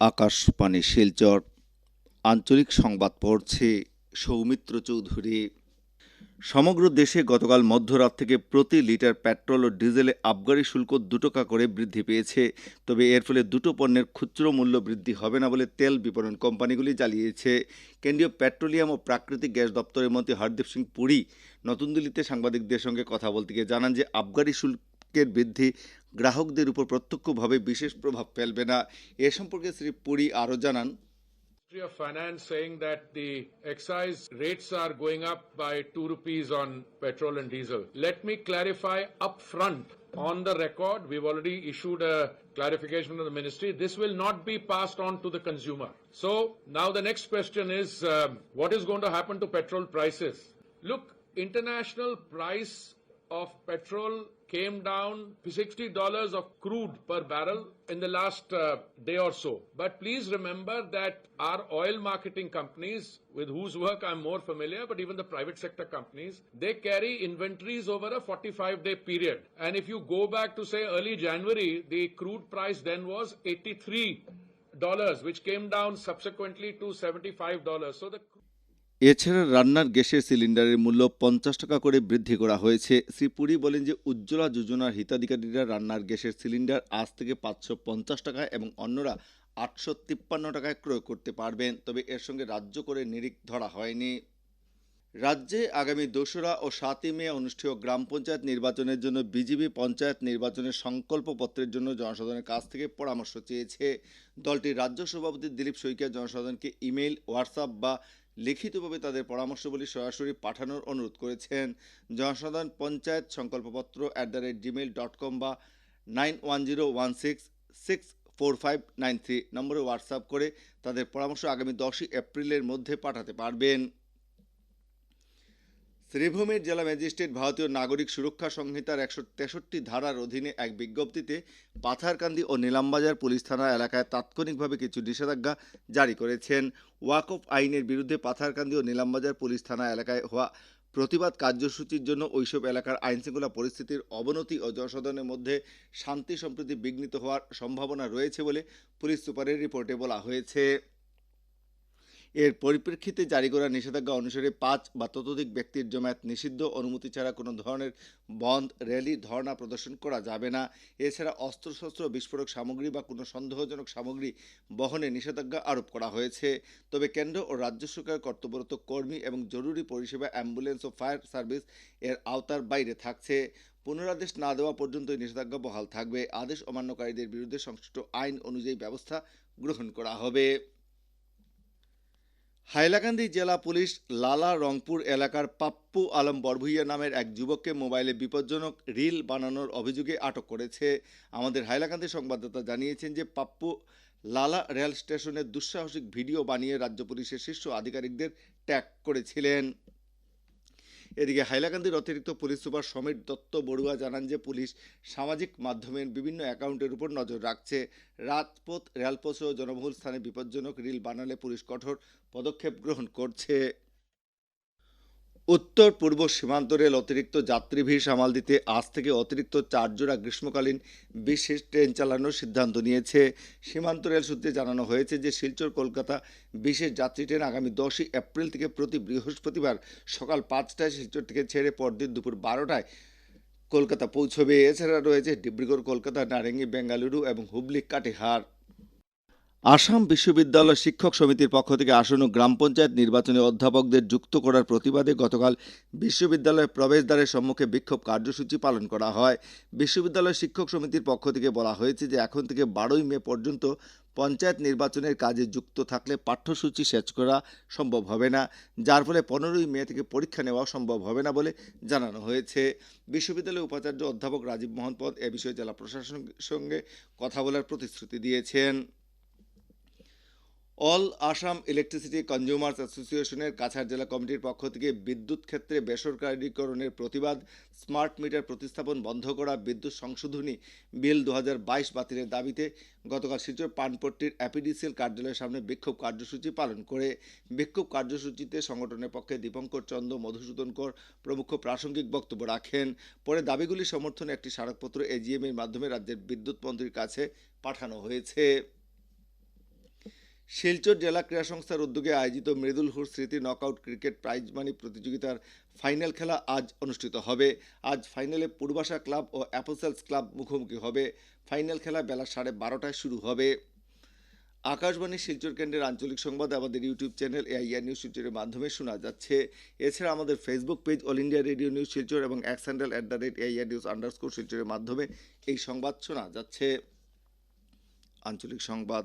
আকাশবাণী শিলচর। আঞ্চলিক সংবাদ পড়ছে সৌমিত্র চৌধুরী। সমগ্র দেশে গতকাল মধ্যরাত থেকে প্রতি লিটার পেট্রোল ও ডিজেলে আবগারি শুল্ক দু টাকা করে বৃদ্ধি পেয়েছে। তবে এর ফলে দুটো পণ্যের খুচরো মূল্য বৃদ্ধি হবে না বলে তেল বিপণন কোম্পানিগুলি জানিয়েছে। কেন্দ্রীয় পেট্রোলিয়াম ও প্রাকৃতিক গ্যাস দপ্তরের মন্ত্রী হরদীপ সিং পুরী নতুন দিল্লিতে সাংবাদিকদের সঙ্গে কথা বলতে গিয়ে জানান যে, আবগারি শুল্কের বৃদ্ধি গ্রাহকদের উপর প্রত্যক্ষভাবে বিশেষ প্রভাব ফেলবে না এ সম্পর্কে শ্রী পুরী আরও জানান Ministry of Finance saying that the excise rates are going up by 2 rupees on petrol and diesel. Let me clarify upfront on the record. We've already issued a clarification from the ministry. This will not be passed on to the consumer. So now the next question is um, what is going to happen to petrol prices? Look, international price of petrol came down $60 of crude per barrel in the last uh, day or so. But please remember that our oil marketing companies, with whose work I'm more familiar, but even the private sector companies, they carry inventories over a 45 day period. And if you go back to say early January, the crude price then was 83 dollars, which came down subsequently to 75 dollars. So the এছাড়া রান্নার গ্যাসের সিলিন্ডারের মূল্য পঞ্চাশ টাকা করে বৃদ্ধি করা হয়েছে। শ্রী পুরী বলেন যে, উজ্জ্বলা যোজনার হিতাধিকারীরা রান্নার গ্যাসের সিলিন্ডার আজ থেকে পাঁচশো পঞ্চাশ টাকায় এবং অন্যরা আটশো তিপ্পান্ন টাকায় ক্রয় করতে পারবেন। তবে এর সঙ্গে রাজ্য করে নিরিখ ধরা হয়নি। রাজ্যে আগামী দোসরা ও সাতই মে অনুষ্ঠেয় গ্রাম পঞ্চায়েত নির্বাচনের জন্য বিজেপি পঞ্চায়েত নির্বাচনের সংকল্পপত্রের জন্য জনসাধারণের কাছ থেকে পরামর্শ চেয়েছে। দলটির রাজ্য সভাপতি দিলীপ শইকিয়া জনসাধারণকে ইমেইল, হোয়াটসঅ্যাপ বা লিখিতভাবে তাদের পরামর্শগুলি সরাসরি পাঠানোর অনুরোধ করেছেন। জনসাধারণ panchayat Sankalpapatra at the rate Gmail dot com বা nine one zero one six six four five nine three নম্বরে হোয়াটসঅ্যাপ করে তাদের পরামর্শ আগামী দশই এপ্রিলের মধ্যে পাঠাতে পারবেন। শ্রীভূমির জেলা ম্যাজিস্ট্রেট ভারতীয় নাগরিক সুরক্ষা সংহিতার একশো তেষট্টি ধারার অধীনে এক বিজ্ঞপ্তিতে পাথারকান্দি ও নীলামবাজার পুলিশ থানা এলাকায় তাৎক্ষণিকভাবে কিছু নিষেধাজ্ঞা জারি করেছেন। ওয়াকফ আইনের বিরুদ্ধে পাথারকান্দি ও নীলামবাজার পুলিশ থানা এলাকায় হওয়া প্রতিবাদ কার্যসূচির জন্য ওইসব এলাকার আইনশৃঙ্খলা পরিস্থিতির অবনতি ও জনসাধারণের মধ্যে শান্তি সম্প্রীতি বিঘ্নিত হওয়ার সম্ভাবনা রয়েছে বলে পুলিশ সুপারের রিপোর্টে বলা হয়েছে। এর পরিপ্রেক্ষিতে জারি করা নিষেধাজ্ঞা অনুসারে পাঁচ বা ততোধিক ব্যক্তির জমায়েত নিষিদ্ধ। অনুমতি ছাড়া কোনো ধরনের বন্ধ, র্যালি, ধর্ণা প্রদর্শন করা যাবে না। এছাড়া অস্ত্রশস্ত্র, বিস্ফোরক সামগ্রী বা কোনো সন্দেহজনক সামগ্রী বহনে নিষেধাজ্ঞা আরোপ করা হয়েছে। তবে কেন্দ্র ও রাজ্য সরকার কর্তব্যরত কর্মী এবং জরুরি পরিষেবা, অ্যাম্বুলেন্স ও ফায়ার সার্ভিস এর আওতার বাইরে থাকছে। পুনরাদেশ না দেওয়া পর্যন্ত নিষেধাজ্ঞা বহাল থাকবে। আদেশ অমান্যকারীদের বিরুদ্ধে সংশ্লিষ্ট আইন অনুযায়ী ব্যবস্থা গ্রহণ করা হবে। হাইলাকান্দি জেলা পুলিশ লালা রংপুর এলাকার পাপ্পু আলম বরভুইয়া নামের এক যুবককে মোবাইলে বিপজ্জনক রিল বানানোর অভিযোগে আটক করেছে। আমাদের হাইলাকান্দি সংবাদদাতা জানিয়েছেন যে পাপ্পু লালা রেল স্টেশনের দুঃসাহসিক ভিডিও বানিয়ে রাজ্য পুলিশের শীর্ষ আধিকারিকদের ট্যাগ করেছিলেন। এদিকে হাইলাকান্দির অতিরিক্ত পুলিশ সুপার সমীর দত্ত বড়ুয়া জানান যে পুলিশ সামাজিক মাধ্যমের বিভিন্ন অ্যাকাউন্টের উপর নজর রাখছে। রাজপথ রেলপথ ও জনবহুল স্থানে বিপজ্জনক রিল বানালে পুলিশ কঠোর পদক্ষেপ গ্রহণ করছে। উত্তর পূর্ব সীমান্ত রেল অতিরিক্ত যাত্রী ভিড় সামাল দিতে আজ থেকে অতিরিক্ত চার জোড়া গ্রীষ্মকালীন বিশেষ ট্রেন চালানোর সিদ্ধান্ত নিয়েছে। সীমান্ত রেল সূত্রে জানানো হয়েছে যে শিলচর, কলকাতা বিশেষ যাত্রী ট্রেন আগামী দশই এপ্রিল থেকে প্রতি বৃহস্পতিবার সকাল পাঁচটায় শিলচর থেকে ছেড়ে পরদিন দুপুর বারোটায় কলকাতা পৌঁছবে। এছাড়া রয়েছে ডিব্রুগড়, কলকাতা, নারেঙ্গি, বেঙ্গালুরু এবং হুবলি, কাটিহার। আসাম বিশ্ববিদ্যালয় শিক্ষক সমিতির পক্ষ থেকে আসন্ন গ্রাম পঞ্চায়েত নির্বাচনে অধ্যাপকদের যুক্ত করার প্রতিবাদে গতকাল বিশ্ববিদ্যালয়ের প্রবেশদ্বারের সম্মুখে বিক্ষোভ কার্যসূচি পালন করা হয়। বিশ্ববিদ্যালয় শিক্ষক সমিতির পক্ষ থেকে বলা হয়েছে যে, এখন থেকে বারোই মে পর্যন্ত পঞ্চায়েত নির্বাচনের কাজে যুক্ত থাকলে পাঠ্যসূচি শেষ করা সম্ভব হবে না। যার ফলে পনেরোই মে থেকে পরীক্ষা নেওয়া সম্ভব হবে না বলে জানানো হয়েছে। বিশ্ববিদ্যালয়ের উপাচার্য অধ্যাপক রাজীব মোহন পদ এ বিষয়ে জেলা প্রশাসনের সঙ্গে কথা বলার প্রতিশ্রুতি দিয়েছেন। অল আসাম ইলেকট্রিসিটি কনজিউমার্স অ্যাসোসিয়েশনের কাছাড় জেলা কমিটির পক্ষ থেকে বিদ্যুৎ ক্ষেত্রে বেসরকারীকরণের প্রতিবাদ, স্মার্ট মিটার প্রতিস্থাপন বন্ধ করা, বিদ্যুৎ সংশোধনী বিল দু হাজার বাইশ বাতিলের দাবিতে গতকাল শিলচর পানপট্টির অ্যাপিডিসিএল কার্যালয়ের সামনে বিক্ষোভ কার্যসূচি পালন করে। বিক্ষোভ কার্যসূচিতে সংগঠনের পক্ষে দীপঙ্কর চন্দ্র, মধুসূদন কর প্রমুখ প্রাসঙ্গিক বক্তব্য রাখেন। পরে দাবিগুলি সমর্থনে একটি স্মারকপত্র এজিএম এর মাধ্যমে রাজ্যের বিদ্যুৎ মন্ত্রীর কাছে পাঠানো হয়েছে। শিলচর জেলা ক্রীড়া সংস্থার উদ্যোগে আয়োজিত মৃদুল হুর স্মৃতি নকআউট ক্রিকেট প্রাইজ মানি প্রতিযোগিতার ফাইনাল খেলা আজ অনুষ্ঠিত হবে। আজ ফাইনালে পূর্বাশা ক্লাব ও অ্যাপোসেলস ক্লাব মুখোমুখি হবে। ফাইনাল খেলা বেলা সাড়ে বারোটায় শুরু হবে। আকাশবাণী শিলচর কেন্দ্রের আঞ্চলিক সংবাদ আমাদের ইউটিউব চ্যানেল এআইআর নিউজ শিলচরের মাধ্যমে শোনা যাচ্ছে। এছাড়া আমাদের Facebook page All India Radio news Silchar এবং X handle at the rate AIR news underscore শিলচরের মাধ্যমে এই সংবাদ শোনা যাচ্ছে। আঞ্চলিক সংবাদ।